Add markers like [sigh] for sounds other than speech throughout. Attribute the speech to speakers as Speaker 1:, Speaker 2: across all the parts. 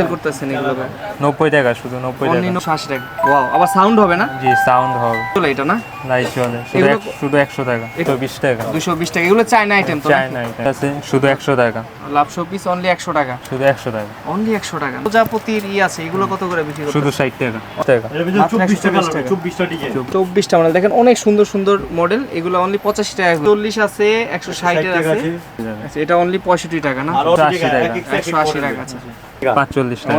Speaker 1: Sell করতেছেন এগুলো
Speaker 2: নব্বই টাকা শুধু নব্বই টাকা।
Speaker 1: আশি টাকা। ওয়াও আবার সাউন্ড হবে না?
Speaker 2: জি সাউন্ড হবে।
Speaker 1: চলে এটা না?
Speaker 2: লাইট চলে। শুধু একশো টাকা একশো বিশ টাকা।
Speaker 1: দুশো বিশ টাকা এগুলো চায়না আইটেম তো
Speaker 2: চায় না এটা আছে শুধু একশো টাকা।
Speaker 1: লাভশো পিস অনলি একশো টাকা।
Speaker 2: শুধু একশো টাকা।
Speaker 1: অনলি একশো টাকা। প্রজাপতির ই আছে এগুলো কত করে বিক্রি করতে
Speaker 2: শুধু ষাট টাকা। টাকা
Speaker 1: মাত্র 124 টাকা। চব্বিশটা মডেল দেখেন অনেক সুন্দর সুন্দর মডেল এগুলো অনলি পঁচাশি টাকা চল্লিশ আছে একশো ষাটের আছে। আচ্ছা, এটা অনলি পঁয়ষট্টি টাকা না?
Speaker 2: একশো আশি টাকা।
Speaker 1: একশো আশি টাকা আছে
Speaker 2: টাকা।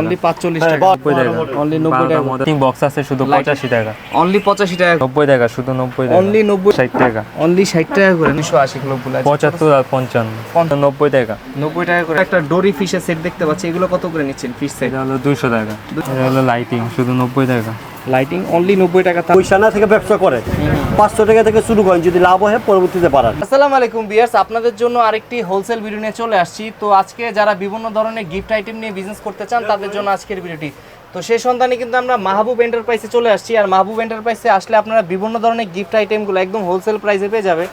Speaker 1: অনলি পাঁচচল্লিশ টাকা।
Speaker 2: নব্বই টাকা
Speaker 1: অনলি নব্বই টাকা।
Speaker 2: মডেল বক্স আছে শুধু পঁচাশি টাকা।
Speaker 1: অনলি পঁচাশি টাকা।
Speaker 2: নব্বই টাকা শুধু নব্বই টাকা।
Speaker 1: অনলি নব্বই
Speaker 2: ষাট টাকা।
Speaker 1: অনলি ষাট টাকা করে দুশো আশি কিলো গুলো আছে।
Speaker 2: পঁচাত্তর আর পঞ্চান্ন। নব্বই টাকা।
Speaker 1: নব্বই টাকা করে। একটা ডোরি ফিশের সেট দেখতে পাচ্ছি এগুলো কত করে নিচ্ছেন ফিশ সেট
Speaker 2: এটা হলো দুইশো টাকা। এটা হলো লাইটিং শুধু নব্বই টাকা।
Speaker 1: লাইটিং অনলি নব্বই টাকা
Speaker 3: পয়সা না থেকে ব্যবসা করে। পাঁচশো টাকা থেকে শুরু করেন যদি লাভ হয় পরবর্তীতে বাড়ান।
Speaker 1: আসসালামু আলাইকুম বিয়ার্স আপনাদের জন্য আরেকটি হোলসেল ভিডিও নিয়ে চলে আসছি। তো আজকে যারা বিভিন্ন ধরনের গিফট আইটেম নিয়ে বিজনেস করতে চান তাদের জন্য আজকের ভিডিওটি তো সেই সন্ধানে কিন্তু আমরা মাহবুব এন্টারপ্রাইসে চলে আসছি। আর মাহবুব এন্টারপ্রাইসে আসলে আপনারা বিভিন্ন ধরনের গিফট আইটেমগুলো একদম হোলসেল প্রাইসে পেয়ে যাবে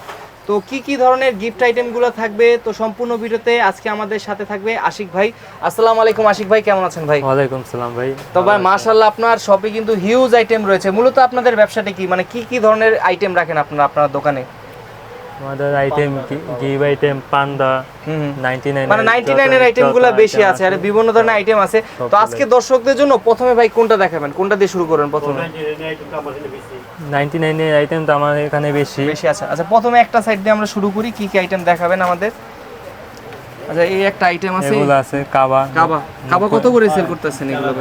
Speaker 1: তো কি কি ধরনের গিফট আইটেমগুলো থাকবে? তো সম্পূর্ণ ভিডিওতে আজকে আমাদের সাথে থাকবে আশিক ভাই। আসসালামু আলাইকুম আশিক ভাই কেমন আছেন ভাই?
Speaker 2: ওয়ালাইকুম সালাম ভাই।
Speaker 1: তো ভাই মাশাআল্লাহ আপনার শপে কিন্তু হিউজ আইটেম রয়েছে। মূলত আপনাদের ব্যবসাটা কি? মানে কি কি ধরনের আইটেম রাখেন আপনারা আপনার দোকানে?
Speaker 2: আমাদের আইটেম গিভ আইটেম পান্ডা
Speaker 1: মানে নাইনটি নাইনের আইটেমগুলো বেশি আছে আর বিভিন্ন ধরনের আইটেম আছে। তো আজকে দর্শকদের জন্য প্রথমে ভাই কোনটা দেখাবেন? কোনটা দিয়ে শুরু করবেন প্রথমে?
Speaker 2: নাইনটি নাইনের আইটেম তো আমার এখানে বেশি।
Speaker 1: বেশি আছে। আচ্ছা প্রথমে একটা সাইড দিয়ে আমরা শুরু করি কি কি আইটেম দেখাবেন আমাদের? আচ্ছা এই একটা আইটেম আছে।
Speaker 2: এগুলো আছে কাবা।
Speaker 1: কাবা। কাবা কত করে সেল করতেছেন এগুলো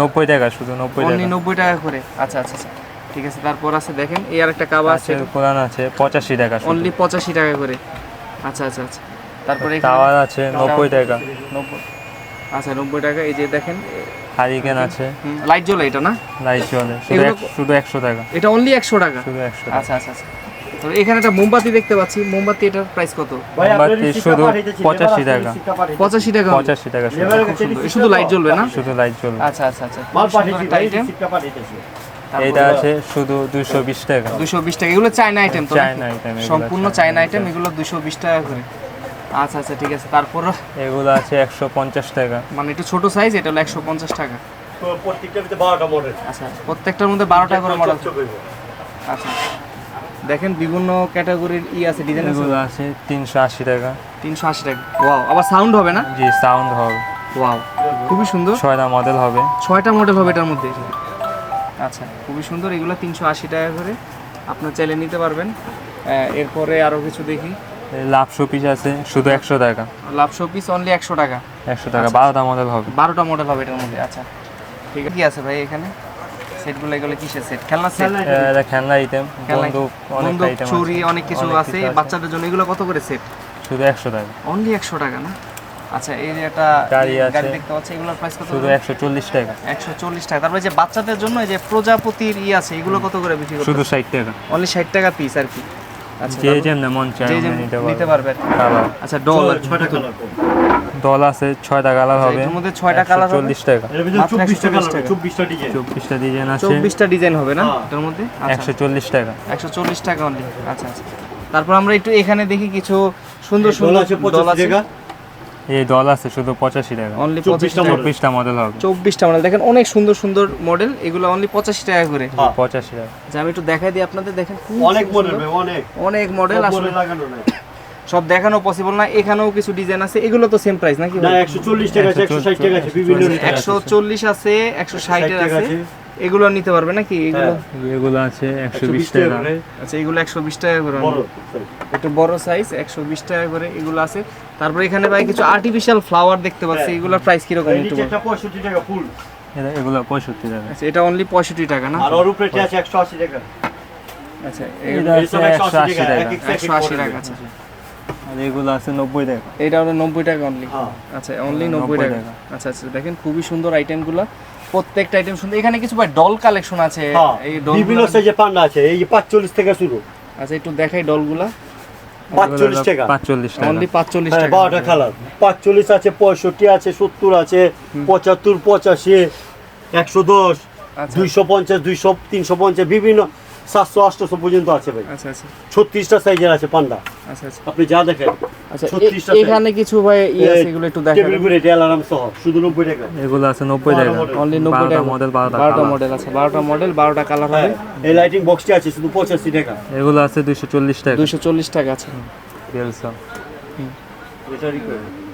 Speaker 2: নব্বই টাকা শুধু নব্বই
Speaker 1: অনলি
Speaker 2: টাকা।
Speaker 1: নব্বই টাকা করে। আচ্ছা আচ্ছা আচ্ছা। ঠিক আছে তারপর আছে দেখেন এই আর একটা কাবা আছে
Speaker 2: কোরআন আছে পঁচাশি টাকা
Speaker 1: অনলি পঁচাশি টাকা করে। আচ্ছা আচ্ছা আচ্ছা। তারপরে এখানে
Speaker 2: টাওয়ার আছে নব্বই টাকা।
Speaker 1: নব্বই। আচ্ছা নব্বই টাকা এই যে দেখেন
Speaker 2: হারিকেন আছে।
Speaker 1: লাইট জ্বলে এটা না?
Speaker 2: লাইট চলে শুধু একশো টাকা।
Speaker 1: এটা অনলি একশো টাকা?
Speaker 2: শুধু একশো
Speaker 1: আচ্ছা আচ্ছা আচ্ছা। তো এখানে একটা মোমবাতি দেখতে পাচ্ছি। মোমবাতি এটার প্রাইস কত?
Speaker 2: মোমবাতি শুধু পঁচাশি টাকা।
Speaker 1: পঁচাশি টাকা
Speaker 2: পঁচাশি টাকা শুধু।
Speaker 1: লাইট জ্বলবে না?
Speaker 2: শুধু লাইট জ্বলবে।
Speaker 1: আচ্ছা আচ্ছা আচ্ছা।
Speaker 2: এটা আছে শুধু দুইশো বিশ টাকা।
Speaker 1: দুশো বিশ টাকা। এগুলো চায়না আইটেম তো
Speaker 2: চায়না এগুলো,
Speaker 1: সম্পূর্ণ
Speaker 2: চায়না
Speaker 1: আইটেম এগুলো দুশো বিশ টাকা করে। আচ্ছা আচ্ছা ঠিক আছে। তারপর
Speaker 2: এগুলো আছে একশো পঞ্চাশ টাকা।
Speaker 1: মানে একটু ছোট সাইজ এটা হলো একশো পঞ্চাশ টাকা।
Speaker 3: প্রত্যেকটা ভিতরে বারোটা মডেল
Speaker 1: আচ্ছা প্রত্যেকটার মধ্যে বারো টাকা করে মডেল আচ্ছা দেখেন বিভিন্ন ক্যাটাগরির ই আছে ডিজাইন আছে।
Speaker 2: এগুলো আছে তিনশো আশি টাকা।
Speaker 1: তিনশো আশি টাকা। ওয়াও আবার সাউন্ড হবে না?
Speaker 2: জি সাউন্ড হবে।
Speaker 1: ওয়াও খুবই সুন্দর।
Speaker 2: ছয়টা মডেল হবে।
Speaker 1: ছয়টা মডেল হবে এটার মধ্যে। আচ্ছা খুবই সুন্দর। এগুলো তিনশো আশি টাকা করে। আপনার চাইলে নিতে পারবেন। এরপরে আরও কিছু দেখি।
Speaker 2: লাভ শো পিস আছে শুধু একশো টাকা।
Speaker 1: লাভশো পিস অনলি একশো টাকা।
Speaker 2: একশো টাকা বারোটা মডেল হবে।
Speaker 1: বারোটা মডেল হবে এটার মধ্যে। আচ্ছা ঠিক আছে। কি আছে ভাই এখানে? সেটগুলো এগুলো কিসের সেট খেলনা সেট
Speaker 2: এটা খেলনা আইটেম বন্দুক অনেক আইটেম
Speaker 1: ছুরি অনেক কিছু আছে। বাচ্চাদের জন্য এগুলো কত করে সেট
Speaker 2: শুধু একশো টাকা।
Speaker 1: অনলি একশো টাকা না? আচ্ছা এই যে একটা
Speaker 2: গাড়ি আছে।
Speaker 1: গাড়ি দেখতে পাচ্ছি এগুলোর প্রাইস কত
Speaker 2: শুধু একশো চল্লিশ টাকা।
Speaker 1: একশো চল্লিশ টাকা। তারপরে যে বাচ্চাদের জন্য এই যে প্রজাপতির ই আছে এগুলো কত করে বিক্রি করতে
Speaker 2: শুধু ষাট টাকা।
Speaker 1: অনলি ষাট টাকা পিস আর কি। আচ্ছা
Speaker 2: যে যেমন মন চায় নিতে পারবে। কালার।
Speaker 1: আচ্ছা
Speaker 2: দল আছে ছয়টা কালার হবে।
Speaker 1: মধ্যে ছয়টা কালার হবে?
Speaker 2: চল্লিশ টাকা।
Speaker 3: এর ভিতরে
Speaker 1: 140
Speaker 3: কালার ডিজাইন
Speaker 2: ডিজাইন আছে।
Speaker 1: চব্বিশটা ডিজাইন হবে না?
Speaker 3: হ্যাঁ।
Speaker 1: মধ্যে?
Speaker 2: একশো চল্লিশ টাকা।
Speaker 1: একশো চল্লিশ টাকা অনলি আচ্ছা আচ্ছা। তারপর আমরা একটু এখানে দেখি কিছু সুন্দর সুন্দর
Speaker 3: আছে
Speaker 1: দল আছে।
Speaker 3: টাকা।
Speaker 2: এই দল আছে শুধু পঁচাশি টাকা।
Speaker 1: অনলি
Speaker 3: চব্বিশটা
Speaker 1: পঁচিশটা
Speaker 2: চব্বিশটা মডেল হবে।
Speaker 1: চব্বিশটা মডেল দেখেন অনেক সুন্দর সুন্দর মডেল এগুলো অনলি পঁচাশি টাকা করে।
Speaker 3: হ্যাঁ।
Speaker 2: পঁচাশি টাকা।
Speaker 1: যে আমি একটু দেখাই দিই আপনাদের দেখেন
Speaker 3: অনেক মডেল অনেক।
Speaker 1: অনেক মডেল
Speaker 3: সব
Speaker 1: আসলে
Speaker 3: লাগানো নাই। [coughs]
Speaker 1: সব দেখানো পসিবল না এখানেও কিছু ডিজাইন আছে এগুলো তো সেম প্রাইস নাকি
Speaker 3: না একশো চল্লিশ টাকা আছে একশো ষাট টাকা আছে বিভিন্ন
Speaker 2: চল্লিশ
Speaker 3: rate
Speaker 1: একশো চল্লিশ আছে একশো ষাটের
Speaker 3: টাকা
Speaker 1: আছে।
Speaker 3: আছে।
Speaker 1: এগুলো নিতে পারবে নাকি এগুলো
Speaker 3: হ্যাঁ।
Speaker 2: এগুলো? আছে একশো
Speaker 3: একশো
Speaker 2: বিশ
Speaker 3: বিশ টাকা
Speaker 2: টাকা।
Speaker 3: করে।
Speaker 1: আচ্ছা এগুলো একশো বিশ টাকা করে একটু বড় সাইজ একশো বিশ টাকা করে এগুলো আছে। তারপরে এখানে ভাই কিছু আর্টিফিশিয়াল ফ্লাওয়ার দেখতে পাচ্ছি
Speaker 3: হ্যাঁ।
Speaker 1: এগুলোর প্রাইস কীরকম
Speaker 3: এই
Speaker 1: একটু বলুন?
Speaker 3: একটা পঁয়ষট্টি টাকা ফুল।
Speaker 2: এটা- এগুলো পঁয়ষট্টি টাকা।
Speaker 1: আচ্ছা এটা অনলি পঁয়ষট্টি টাকা না?
Speaker 3: আর ওর উপরে এটা আছে? একশো আশি টাকা।
Speaker 1: আচ্ছা
Speaker 2: এটা
Speaker 3: এই
Speaker 2: আছে
Speaker 3: সব
Speaker 2: একশো আশি টাকা
Speaker 3: এক এক
Speaker 1: একশো আশি টাকা আচ্ছা।
Speaker 2: আর এগুলো আছে নব্বই টাকা।
Speaker 1: এটা হলো নব্বই টাকা অনলি
Speaker 3: হ্যাঁ।
Speaker 1: আচ্ছা অনলি নব্বই
Speaker 2: নব্বই
Speaker 1: টাকা।
Speaker 2: টাকা।
Speaker 1: আচ্ছা আচ্ছা দেখেন খুবই সুন্দর আইটেমগুলো প্রত্যেকটা আইটেম সুন্দর। এখানে কিছু ভাই ডল কালেকশন আছে।
Speaker 3: হ্যাঁ,
Speaker 1: এই ডল
Speaker 3: বিভিন্ন সাইজের পান্ডা আছে। এই যে পাঁচচল্লিশ থেকে শুরু।
Speaker 1: আচ্ছা একটু দেখাই ডলগুলা
Speaker 3: পাঁচচল্লিশ টাকা।
Speaker 2: পাঁচচল্লিশ
Speaker 1: অনলি পাঁচচল্লিশ
Speaker 3: হ্যাঁ
Speaker 1: টাকা।
Speaker 3: বারোটা কালার পাঁচচল্লিশ আছে পঁয়ষট্টি আছে সত্তর আছে পঁচাত্তর পঁচাশি একশো দশ
Speaker 1: আচ্ছা।
Speaker 3: দুইশো পঞ্চাশ দুইশো তিনশো পঞ্চাশ বিভিন্ন সাতশো আটশোশো পর্যন্ত আছে ভাই।
Speaker 1: আচ্ছা আচ্ছা।
Speaker 3: ছত্রিশটা সাইজের আছে পান্ডা।
Speaker 1: আচ্ছা আচ্ছা।
Speaker 3: আপনি যা দেখেন
Speaker 1: আচ্ছা এ-
Speaker 3: 36টা
Speaker 1: এখানে কিছু ভাই আছে এগুলো একটু দেখাবেন
Speaker 3: টেবিল এটা সহ শুধু নব্বই টাকা।
Speaker 2: এগুলো আছে নব্বই টাকা।
Speaker 1: অনলি নব্বই
Speaker 2: বারোটা
Speaker 1: টাকা।
Speaker 2: মডেল বারোটা
Speaker 1: মডেল আছে বারোটা মডেল বারোটা কালার হবে।
Speaker 3: হ্যাঁ এই লাইটিং বক্সটি আছে শুধু পঁচাশি টাকা।
Speaker 2: এগুলো আছে দুইশো চল্লিশ টাকা।
Speaker 1: দুইশো চল্লিশ টাকা আছে।
Speaker 2: দেড়শো
Speaker 3: এটারই করে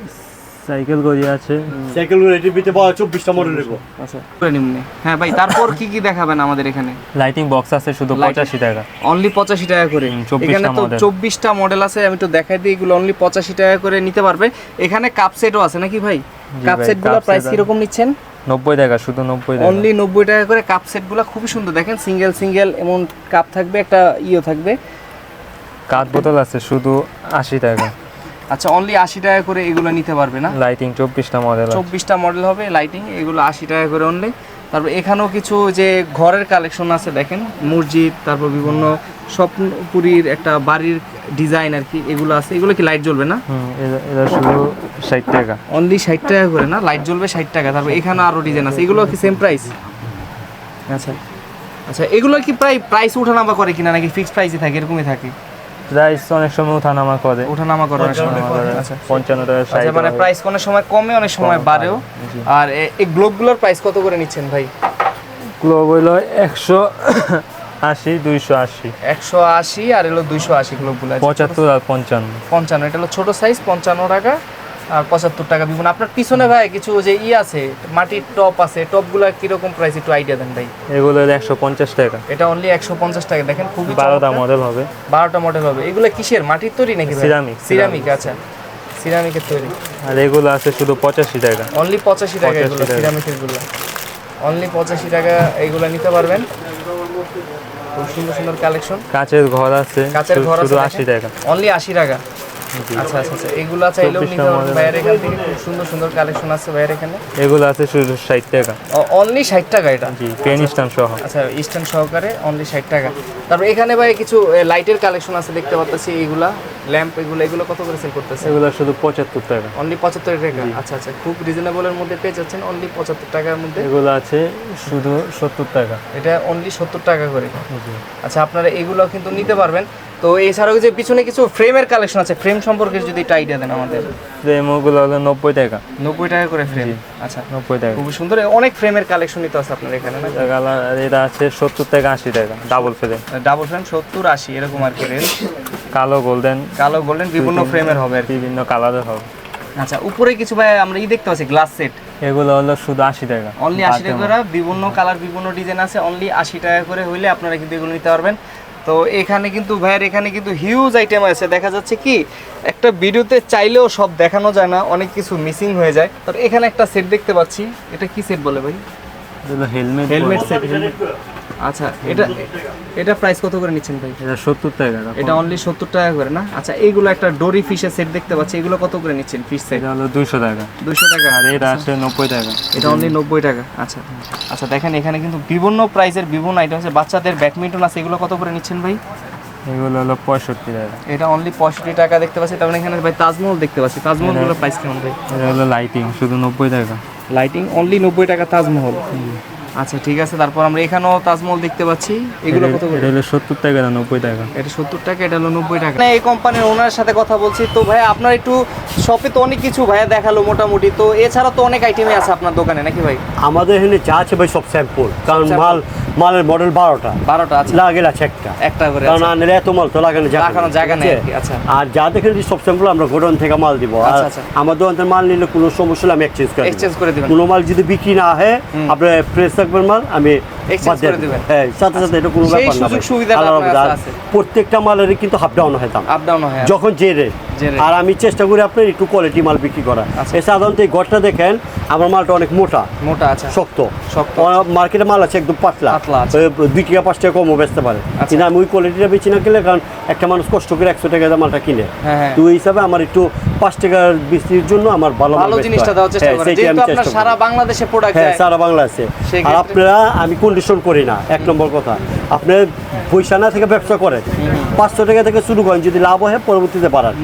Speaker 2: সাইকেল গড়ি আছে।
Speaker 3: সাইকেল পাওয়া চব্বিশটা মডেল নেব
Speaker 1: আচ্ছা। করে নিম্নে। হ্যাঁ ভাই তারপর কি কি দেখাবেন আমাদের এখানে?
Speaker 2: লাইটিং বক্স আছে শুধু
Speaker 1: Lighting-
Speaker 2: পঁচাশি টাকা।
Speaker 1: অনলি পঁচাশি টাকা করে। এখানে তো মডেল আছে আমি তো দেখাই দিই এগুলো অনলি পঁচাশি টাকা করে নিতে পারবে। এখানে কাপ সেটও আছে নাকি ভাই? কাপ
Speaker 2: ভাই, সেটগুলো
Speaker 1: প্রাইস
Speaker 2: আছে।
Speaker 1: কীরকম নিচ্ছেন?
Speaker 2: নব্বই টাকা শুধু নব্বই টাকা।
Speaker 1: অনলি নব্বই টাকা করে কাপ সেটগুলো খুবই সুন্দর। দেখেন সিঙ্গেল সিঙ্গেল এমন কাপ থাকবে একটা ইও থাকবে।
Speaker 2: কাঠ বোতল আছে শুধু আশি টাকা।
Speaker 1: আচ্ছা অনলি আশি টাকা করে এগুলো নিতে পারবে না?
Speaker 2: লাইটিং চব্বিশটা মডেল
Speaker 1: চব্বিশটা মডেল হবে লাইটিং এগুলো আশি টাকা করে অনলি তারপর এখানেও কিছু যে ঘরের কালেকশন আছে দেখেন মসজিদ তারপর বিভিন্ন স্বপ্নপুরীর একটা বাড়ির ডিজাইন আর কি এগুলো আছে। এগুলো কি লাইট জ্বলবে না?
Speaker 2: এটা- শুধু ষাট টাকা।
Speaker 1: অনলি ষাট টাকা করে না লাইট জ্বলবে ষাট টাকা। তারপর এখানে আরও ডিজাইন আছে। এগুলো কি সেম প্রাইস আচ্ছা। আচ্ছা এগুলো কি প্রায় প্রাইস ওঠানামা করে কিনা? নাকি ফিক্সড প্রাইসই থাকে এরকমই থাকে?
Speaker 2: প্রাইস অনেক সময় ওঠানামা করে।
Speaker 1: ওঠানামা করে অনেক সময়। আচ্ছা।
Speaker 2: টাকা ষাট
Speaker 1: আচ্ছা মানে প্রাইস কোনো সময় কমে অনেক সময় বাড়েও। আর এই গ্লোবগুলোর প্রাইস কত করে নিচ্ছেন ভাই?
Speaker 2: গ্লোব হইল একশো আশি দুইশো আশি।
Speaker 1: একশো আশি আর এলো দুইশো আশি গ্লোবগুলো
Speaker 2: পঁচাত্তর আর পঞ্চান্ন।
Speaker 1: পঞ্চান্ন এটা হলো ছোট সাইজ পঞ্চান্ন টাকা। আর পঁচাত্তর টাকা বিভিন্ন আপনার পিছনে ভাই কিছু যে ই আছে মাটির টপ আছে টপগুলো কীরকম প্রাইস একটু আইডিয়া দেন ভাই?
Speaker 2: এগুলো একশো পঞ্চাশ টাকা।
Speaker 1: এটা অনলি একশো পঞ্চাশ টাকা দেখেন খুবই
Speaker 2: বারোটা মডেল হবে।
Speaker 1: বারোটা মডেল হবে। এগুলো কিসের? মাটির তৈরি নাকি
Speaker 2: সিরামিক
Speaker 1: সিরামিক আচ্ছা। সিরামিকের তৈরি।
Speaker 2: আর এগুলো আছে শুধু পঁচাশি টাকা।
Speaker 1: অনলি পঁচাশি টাকা
Speaker 2: 85
Speaker 1: এগুলো সিরামিকেরগুলো অনলি পঁচাশি টাকা এইগুলো নিতে পারবেন। খুব সুন্দর সুন্দর কালেকশন
Speaker 2: কাঁচের ঘর আছে
Speaker 1: কাঁচের ঘর আছে
Speaker 2: শুধু আশি টাকা।
Speaker 1: অনলি আশি টাকা। আচ্ছা আচ্ছা আচ্ছা। এগুলো চাইলেও
Speaker 2: 24টা
Speaker 1: নিতে ভাইয়ের এখান থেকে খুব সুন্দর সুন্দর কালেকশন আছে ভাইয়ের এখানে।
Speaker 2: এগুলো আছে শুধু ষাট টাকা।
Speaker 1: অনলি ষাট টাকা এটা?
Speaker 2: জি পেন স্ট্যান্ড সহ।
Speaker 1: আচ্ছা স্ট্যান্ড সহকারে অনলি ষাট টাকা। তারপর এখানে ভাই কিছু লাইটের কালেকশন আছে দেখতে পাচ্ছি এইগুলা ল্যাম্প এগুলো এগুলো কত করে সেল করতেছে?
Speaker 2: এগুলো শুধু পঁচাত্তর টাকা।
Speaker 1: অনলি পঁচাত্তর টাকা। আচ্ছা আচ্ছা। খুব রিজনেবলের মধ্যে পেয়ে যাচ্ছেন অনলি পঁচাত্তর টাকার মধ্যে।
Speaker 2: এগুলো আছে শুধু সত্তর টাকা।
Speaker 1: এটা অনলি সত্তর টাকা করে। আচ্ছা আপনারা এগুলো কিন্তু নিতে পারবেন। তো এছাড়াও যে পিছনে কিছু ফ্রেমের কালেকশন আছে ফ্রেম সম্পর্কে যদি একটু আইডিয়া দেন আমাদের।
Speaker 2: ফ্রেম ওগুলো হলো নব্বই টাকা।
Speaker 1: নব্বই টাকা করে ফ্রেম আচ্ছা
Speaker 2: নব্বই টাকা।
Speaker 1: খুবই সুন্দর। অনেক ফ্রেমের কালেকশনই তো আছে আপনার এখানে না?
Speaker 2: এটা আছে সত্তর থেকে আশি টাকা ডাবল ফ্রেম
Speaker 1: ডাবল ফ্রেম সত্তর আশি এরকম আর কি রেঞ্জ
Speaker 2: কালো গোল্ডেন
Speaker 1: কালো গোল্ডেন বিভিন্ন ফ্রেমের হবে আর
Speaker 2: বিভিন্ন কালারের হবে।
Speaker 1: আচ্ছা উপরে কিছু ভাই আমরা ই দেখতে পাচ্ছি গ্লাস সেট
Speaker 2: এগুলো হলো শুধু আশি টাকা।
Speaker 1: অনলি আশি টাকা করে বিভিন্ন কালার বিভিন্ন ডিজাইন আছে। অনলি আশি টাকা করে হইলে আপনারা কিন্তু এগুলো নিতে পারবেন। তো এখানে কিন্তু ভাইয়ের এখানে কিন্তু হিউজ আইটেম আছে। দেখা যাচ্ছে কি একটা ভিডিওতে চাইলেও সব দেখানো যায় না অনেক কিছু মিসিং হয়ে যায়। তো এখানে একটা সেট দেখতে পাচ্ছি। এটা কি সেট বলে ভাই?
Speaker 2: হেলমেট
Speaker 1: হেলমেট সেট আচ্ছা এটা এটা প্রাইস কত করে নিচ্ছেন ভাই?
Speaker 2: এটা সত্তর টাকা
Speaker 1: এটা অনলি সত্তর টাকা করে না? আচ্ছা এইগুলো একটা ডোরি ফিশের সেট দেখতে পাচ্ছি এগুলো কত করে নিচ্ছেন ফিশ সেট
Speaker 2: হলো দুইশো টাকা।
Speaker 1: দুশো টাকা।
Speaker 2: আর এটা আছে নব্বই টাকা।
Speaker 1: এটা অনলি নব্বই টাকা। আচ্ছা। আচ্ছা দেখেন এখানে কিন্তু বিভিন্ন প্রাইসের বিভিন্ন আইটেম আছে। বাচ্চাদের ব্যাডমিন্টন আছে এগুলো কত করে নিচ্ছেন ভাই?
Speaker 2: এগুলো হলো পঁয়ষট্টি টাকা।
Speaker 1: এটা অনলি পঁয়ষট্টি টাকা দেখতে পাচ্ছি। তারপরে এখানে ভাই তাজমহল দেখতে পাচ্ছি। তাজমহলগুলোর প্রাইস কেমন ভাই?
Speaker 2: এটা হলো লাইটিং শুধু নব্বই টাকা।
Speaker 1: লাইটিং অনলি নব্বই টাকা তাজমহল। আচ্ছা ঠিক আছে তারপর আমরা এখানেও তাজমহল দেখতে পাচ্ছি। এগুলো কত করে?
Speaker 2: এটা হলো সত্তর টাকা না নব্বই টাকা।
Speaker 1: এটা সত্তর টাকা এটা হলো নব্বই টাকা। এই কোম্পানির ওনার সাথে কথা বলছি। তো ভাই আপনার একটু শপে তো অনেক কিছু ভাইয়া দেখাল মোটামুটি। তো এছাড়া তো অনেক আইটেমই আছে আপনার দোকানে নাকি ভাই?
Speaker 3: আমাদের এখানে যা আছে ভাই সব স্যাম্পল কারণ মাল মালের মডেল বারোটা।
Speaker 1: বারোটা আছে
Speaker 3: লাগে আছে একটা।
Speaker 1: একটা করে
Speaker 3: কারণ
Speaker 1: আছে।
Speaker 3: আনলে এত মাল তো লাগানো জায়গা
Speaker 1: লাগানোর
Speaker 3: নেই,
Speaker 1: জায়গা নেই? আচ্ছা।
Speaker 3: আর যা দেখেন সব স্যাম্পল আমরা গোডাউন থেকে মাল দিব। আর
Speaker 1: আচ্ছা, আচ্ছা।
Speaker 3: দোকান থেকে মাল নিলে কোনো সমস্যা হলে আমি এক্সচেঞ্জ করে দিব।
Speaker 1: Exchange করে দিবেন।
Speaker 3: কোনো মাল যদি বিক্রি না হয় আপনার ফ্রেশ থাকবেন মাল আমি
Speaker 1: করে।
Speaker 3: হ্যাঁ সাথে সাথে এটা কোনো ব্যাপার না। প্রত্যেকটা মালেরই কিন্তু হাফ ডাউন হয় দাম।
Speaker 1: আপ ডাউন হয়।
Speaker 3: যখন যে রেট আর আমি চেষ্টা করি আপনার একটু কোয়ালিটি মাল বিক্রি করা
Speaker 1: আচ্ছা।
Speaker 3: এই সাধারণত এই ঘরটা দেখেন আমার মালটা অনেক মোটা।
Speaker 1: মোটা আছে
Speaker 3: শক্ত।
Speaker 1: শক্ত।
Speaker 3: মার্কেটে মাল আছে একদম পাতলা। ওই দুই টাকা পাঁচ টাকা কমও বেচতে পারে।
Speaker 1: আচ্ছা।
Speaker 3: কিন্তু আমি ওই কোয়ালিটিটা বেশি না কিনলে কারণ একটা মানুষ কষ্ট করে একশো টাকা মালটা কিনে।
Speaker 1: হ্যাঁ, হ্যাঁ।
Speaker 3: তো ওই হিসাবে আমার একটু পাঁচ টাকার বিক্রির জন্য আমার ভালো
Speaker 1: ভালো জিনিসটা দেওয়ার চেষ্টা যেহেতু আপনার সারা বাংলাদেশে প্রোডাক্ট
Speaker 3: হ্যাঁ সারা বাংলা আছে।
Speaker 1: সেক্ষেত্রে-
Speaker 3: আর আপনারা আমি কোন কন্ডিশন করি না এক নম্বর কথা। আপনি পয়সা না থেকে ব্যবসা করেন পাঁচশো টাকা থেকে শুরু করেন যদি লাভ হয় পরবর্তীতে বাড়ান।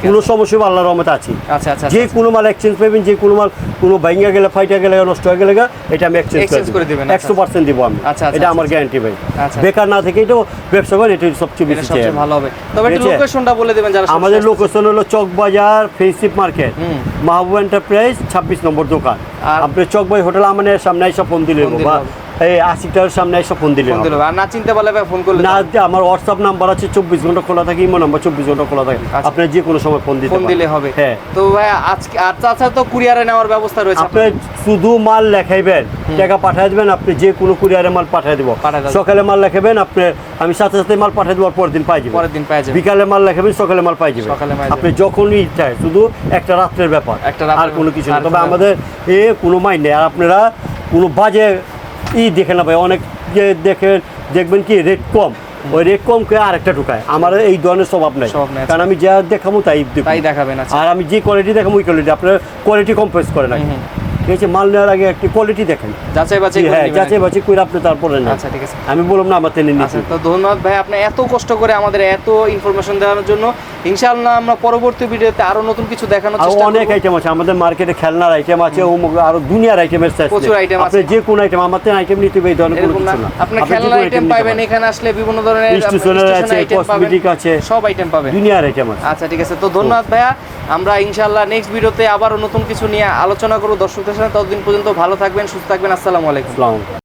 Speaker 1: কি
Speaker 3: কোনো সমস্যা আল্লাহ রহমত আছে।
Speaker 1: আচ্ছা আচ্ছা
Speaker 3: যে কোনো মাল এক্সচেঞ্জ পাবেন যে কোনো মাল কোনো ভাইঙ্গা গেলে ফাইটা গেলে নষ্ট হয়ে গেলে এটা আমি এক্সচেঞ্জ
Speaker 1: করে দিবেন,
Speaker 3: একশো পার্সেন্ট দিব আমি।
Speaker 1: আচ্ছা, আচ্ছা,
Speaker 3: এটা
Speaker 1: আচ্ছা,
Speaker 3: আমার গ্যারান্টি ভাই।
Speaker 1: আচ্ছা।
Speaker 3: বেকার না থেকে এটাও ব্যবসা করেন এটাই সবচেয়ে বেশি
Speaker 1: ভালো হবে। তবে একটু
Speaker 3: ঠিক আছে?
Speaker 1: লোকেশনটা বলে দেবেন যারা
Speaker 3: আমাদের লোকেশন হলো চকবাজার ফেসিপ মার্কেট। মাহবুব এন্টারপ্রাইজ ছাব্বিশ নম্বর দোকান। আপনি চক বাই হোটেল আমাদের সামনে এসে ফোন দিলে
Speaker 1: ফোন দিলে
Speaker 3: বা। এই আশিটার সামনে এসে ফোন দিলে।
Speaker 1: আর না চিনতে পারলে ফোন করলে
Speaker 3: না আমার হোয়াটসঅ্যাপ নাম্বার আছে চব্বিশ ঘণ্টা খোলা থাকে ইমো নাম্বার চব্বিশ ঘণ্টা খোলা থাকে।
Speaker 1: আচ্ছা।
Speaker 3: আপনি যে কোনো সময় ফোন দিতে
Speaker 1: ফোন দিলে হবে।
Speaker 3: হ্যাঁ।
Speaker 1: তো ভাই আজকে আর তাছাড়া তো কুরিয়ারে নেওয়ার ব্যবস্থা রয়েছে।
Speaker 3: আপনি শুধু মাল লেখাইবেন টাকা পাঠাই দিবেন আপনি যে কোনো কুরিয়ারে মাল পাঠাই দেবো। সকালে মাল লেখাবেন আপনি আমি সাথে সাথে মাল পাঠাই দেবো পরের দিন পাই যাবেন।
Speaker 1: পরের দিন পেয়ে যাবেন।
Speaker 3: বিকালে মাল লেখাবেন সকালে মাল পাই যাবেন।
Speaker 1: পাই।
Speaker 3: আপনি যখনই ইচ্ছা শুধু একটা রাত্রের ব্যাপার।
Speaker 1: একটা
Speaker 3: আর কোনো কিছু না। তবে আমাদের এ কোনো মাইন নেই। আর আপনারা কোনো বাজে ই দেখে না ভাই। অনেক যে দেখে দেখবেন কি রেট কম। ওই রেট কম করে আরেকটা ঢুকায়। আমার এই ধরনের স্বভাব নাই।
Speaker 1: আচ্ছা।
Speaker 3: কারণ আমি যা দেখাবো তাই
Speaker 1: তাই দেখাবেন আচ্ছা।
Speaker 3: আর আমি যে কোয়ালিটি দেখাবো ওই কোয়ালিটি আপনার কোয়ালিটি কম্প্রেস করে না ঠিক মাল নেওয়ার আগে একটি কোয়ালিটি দেখেন।
Speaker 1: যাচাই বাছাই
Speaker 3: হ্যাঁ যাচাই বাছাই করে আপনি তারপরে নেন।
Speaker 1: আচ্ছা ঠিক আছে।
Speaker 3: আমি বললাম না আমার টেনে
Speaker 1: আচ্ছা তো ধন্যবাদ ভাই আপনি এত কষ্ট করে আমাদের এত ইনফরমেশন দেওয়ার জন্য। ইনশাআল্লাহ আমরা পরবর্তী ভিডিওতে আরও নতুন কিছু দেখানোর চেষ্টা
Speaker 3: অনেক আইটেম আছে। আমাদের মার্কেটে খেলনার আইটেম আছে ও আরও দুনিয়ার আইটেমের
Speaker 1: প্রচুর item
Speaker 3: আপনি
Speaker 1: আছে।
Speaker 3: যে কোন আইটেম আমাদের আইটেম নিতে ধরনের কোনো কিছু না।
Speaker 1: আপনি
Speaker 3: আপনি যে
Speaker 1: খেলনা
Speaker 3: কোনো
Speaker 1: আইটেম পাবেন এখানে আসলে বিভিন্ন ধরনের স্টেশনারি
Speaker 3: আছে,
Speaker 1: আইটেম
Speaker 3: cosmetic আছে।
Speaker 1: সব আইটেম পাবেন।
Speaker 3: দুনিয়ার আইটেম আছে।
Speaker 1: আচ্ছা ঠিক আছে। তো ধন্যবাদ ভাইয়া। আমরা ইনশাআল্লাহ নেক্সট ভিডিওতে আবারও নতুন কিছু নিয়ে আলোচনা করব। দর্শকদের সাথে ততদিন পর্যন্ত ভালো থাকবেন সুস্থ থাকবেন
Speaker 3: আসসালামু আলাইকুম।